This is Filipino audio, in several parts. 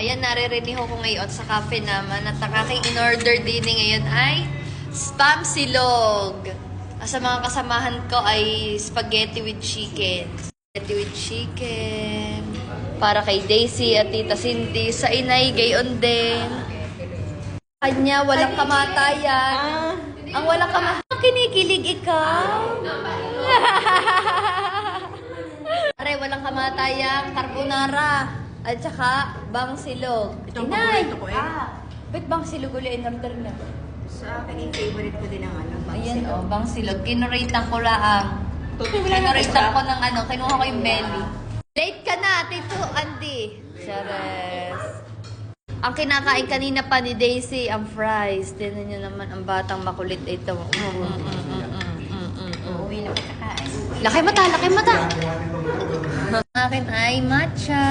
Ayan, naririnig ko ngayon sa cafe naman at ang aking in-order din ngayon ay spam silog. Sa mga kasamahan ko ay spaghetti with chicken. Spaghetti with chicken. Para kay Daisy at Tita Cindy. Sa inay, gayon din. Kanya, walang kamatayan. Ang walang kamatayan. Kinikilig ikaw. Pare, walang kamatayang carbonara. At saka, bang silog. Ito ang Inay! paborito ko eh. Ah, ba't bang silog ulit in-order na? Sa akin, yung favorite ko din ang ano. Ayan o, oh, bang silog. Kinuratean ko lang. Kinuratean ko ng ano, kinuha ko yung belly. Late ka na, Tito Andy. Chares. Ang kinakain kanina pa ni Daisy, ang fries. Tinan niyo naman, ang batang makulit ito. Mm, mm, mm, mm, mm, mm, mm. Uwi na pagkakain. Laki mata, laki mata. Ang akin ay matcha.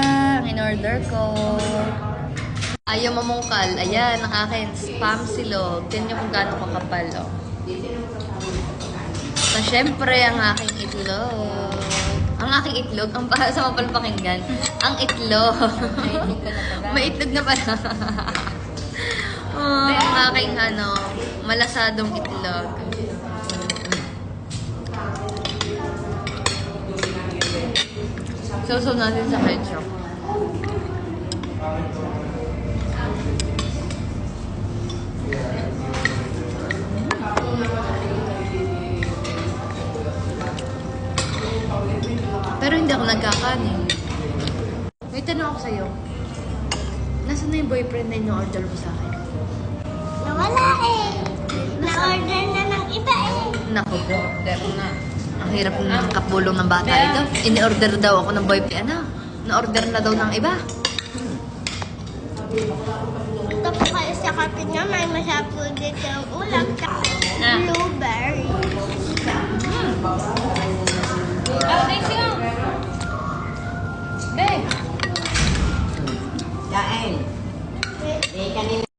In-order ko. Ayaw mamungkal. Ayan, ang akin, spam silog. Tignan niyo kung gaano kakapal, oh. So, syempre, ang aking itlog. Ang aking itlog, ang para sa mapalpakinggan, ang itlog. May itlog na pala. oh, ang aking, ano, malasadong itlog. Sausaw natin sa ketchup. Pero hindi ako nagkakanin. May tanong ako sa'yo. Nasaan na yung boyfriend na in-order mo sa akin? Nawala eh. Na-order na ng iba eh. Naku po. Ang hirap ng kapulong ng bata ito. In-order daw ako ng boyfriend. Ano? Na-order na daw ng iba. Ito po kayo sa kape niya. May masapo dito yung ulam. Ah. blueberry. Be! Daing. Eh, kanina